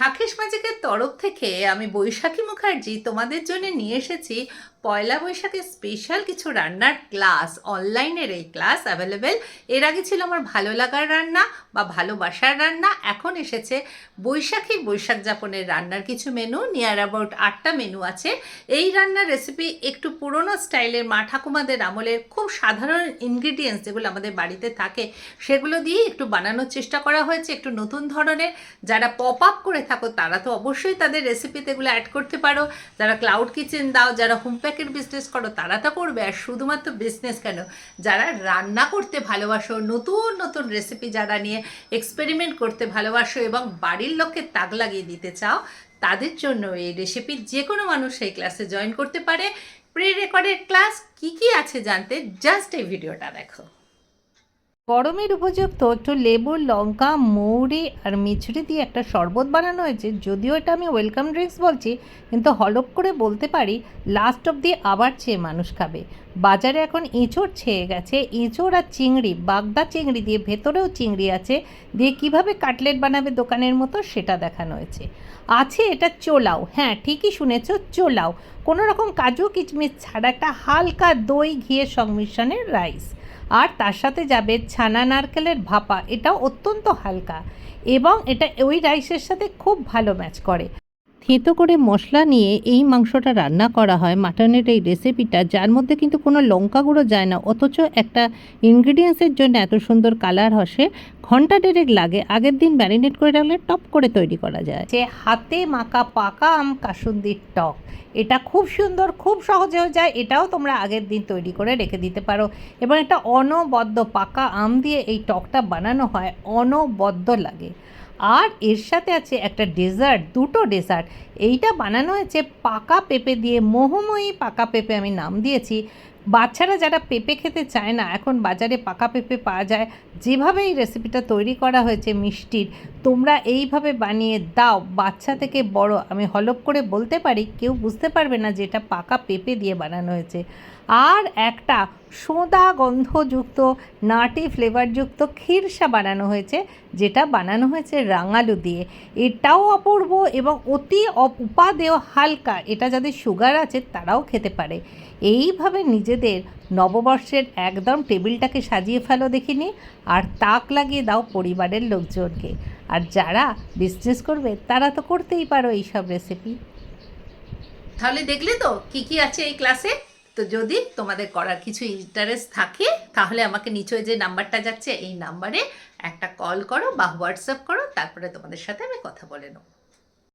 শাকেশ ম্যাজিকের তরফ থেকে আমি বৈশাখী মুখার্জি তোমাদের জন্য নিয়ে এসেছি পয়লা বৈশাখের স্পেশাল কিছু রান্নার ক্লাস অনলাইনের এই ক্লাস অ্যাভেলেবেল এর আগে ছিল আমার ভালো লাগার রান্না বা ভালোবাসার রান্না, এখন এসেছে বৈশাখীর বৈশাখ যাপনের রান্নার কিছু মেনু নিয়ার অ্যাবাউট আটটা মেনু আছে। এই রান্নার রেসিপি একটু পুরনো স্টাইলের মা ঠাকুমাদের আমলের খুব সাধারণ ইনগ্রিডিয়েন্টস যেগুলো আমাদের বাড়িতে থাকে, সেগুলো দিয়ে একটু বানানোর চেষ্টা করা হয়েছে। একটু নতুন ধরনের যারা পপ আপ করে থাকো, তারা তো অবশ্যই তাদের রেসিপিতে এগুলো অ্যাড করতে পারো। যারা ক্লাউড কিচেন দাও, যারা হোম প্যাকেট বিজনেস করো, তারা তো করবে। আর শুধুমাত্র বিজনেস কেন? যারা রান্না করতে ভালোবাসো, নতুন নতুন রেসিপি যারা নিয়ে এক্সপেরিমেন্ট করতে ভালোবাসো এবং বাড়ির লোককে তাক লাগিয়ে দিতে চাও, তাদের জন্য এই রেসিপি যে কোনো মানুষ এই ক্লাসে জয়েন করতে পারে। প্রি রেকর্ডেড ক্লাস কি কি আছে জানতে জাস্ট এই ভিডিওটা দেখো। গরমের উপযুক্ত একটু লেবু, লঙ্কা, মৌরি আর মিছরি দিয়ে একটা শরবত বানানো হয়েছে। যদিও এটা আমি ওয়েলকাম ড্রিঙ্কস বলছি, কিন্তু হলপ করে বলতে পারি লাস্ট অব দিয়ে আবার চেয়ে মানুষ খাবে। বাজারে এখন এঁচড় ছেয়ে গেছে। এঁচড় আর চিংড়ি, বাগদা চিংড়ি দিয়ে ভেতরেও চিংড়ি আছে। দিয়ে কীভাবে কাটলেট বানাবে দোকানের মতো সেটা দেখানো হয়েছে। আছে এটা চোলাও। হ্যাঁ ঠিকই শুনেছ, চোলাও। কোনো রকম কাজু কিচমিচ ছাড়া একটা হালকা দই ঘিয়ের সংমিশ্রণের রাইস আর তার সাথে যাবে ছানা নারকেলের ভাপা। এটাও অত্যন্ত হালকা এবং এটা ওই রাইসের সাথে খুব ভালো ম্যাচ করে। থেতো করে মশলা নিয়ে এই মাংসটা রান্না করা হয়। মাটনের এই রেসিপিটা যার মধ্যে কিন্তু কোনো লঙ্কা গুঁড়ো যায় না। অথচ একটা ইনগ্রিডিয়েন্টসের জন্য এত সুন্দর কালার হসে ঘণ্টা দেড়েক লাগে, আগের দিন ম্যারিনেট করে রাখলে টপ করে তৈরি করা যায়। যে হাতে মাখা পাকা আম কাসুন্দির টক, এটা খুব সুন্দর, খুব সহজে হয়ে যায়, এটাও তোমরা আগের দিন তৈরি করে রেখে দিতে পারো। এবং এটা অনবদ্য পাকা আম দিয়ে এই টকটা বানানো হয়, অনবদ্য লাগে। আর এর সাথে আছে একটা ডেজার্ট, দুটো ডেজার্ট। এইটা বানানো হয়েছে পাকা পেঁপে দিয়ে, মোহময়ী পাকা পেঁপে আমি নাম দিয়েছি। বাচ্চারা যারা পেঁপে খেতে চায় না, এখন বাজারে পাকা পেঁপে পাওয়া যায়। যেভাবে এই রেসিপিটা তৈরি করা হয়েছে মিষ্টির, তোমরা এইভাবে বানিয়ে দাও। বাচ্চা থেকে বড়, আমি হলপ করে বলতে পারি, কেউ বুঝতে পারবে না যে এটা পাকা পেঁপে দিয়ে বানানো হয়েছে। আর একটা সোদা গন্ধযুক্ত, নাটি ফ্লেভারযুক্ত ক্ষীরসা বানানো হয়েছে, যেটা বানানো হয়েছে রাঙালু দিয়ে। এটাও অপূর্ব এবং অতি উপাদেয় হালকা। এটা যাদের সুগার আছে, তারাও খেতে পারে। এইভাবে নিজেদের নববর্ষের একদম টেবিলটাকে সাজিয়ে ফেলো দেখিনি, আর তাক লাগিয়ে দাও পরিবারের লোকজনকে। আর যারা বিজনেস করবে, তারা তো করতেই পারো এইসব রেসিপি তাহলে দেখলে তো কি কি আছে এই ক্লাসে তো যদি তোমাদের করার কিছু ইন্টারেস্ট থাকে, তাহলে আমাকে নিচে যে নাম্বারটা যাচ্ছে, এই নাম্বারে একটা কল করো বা হোয়াটসঅ্যাপ করো, তারপরে তোমাদের সাথে আমি কথা বলে নেব।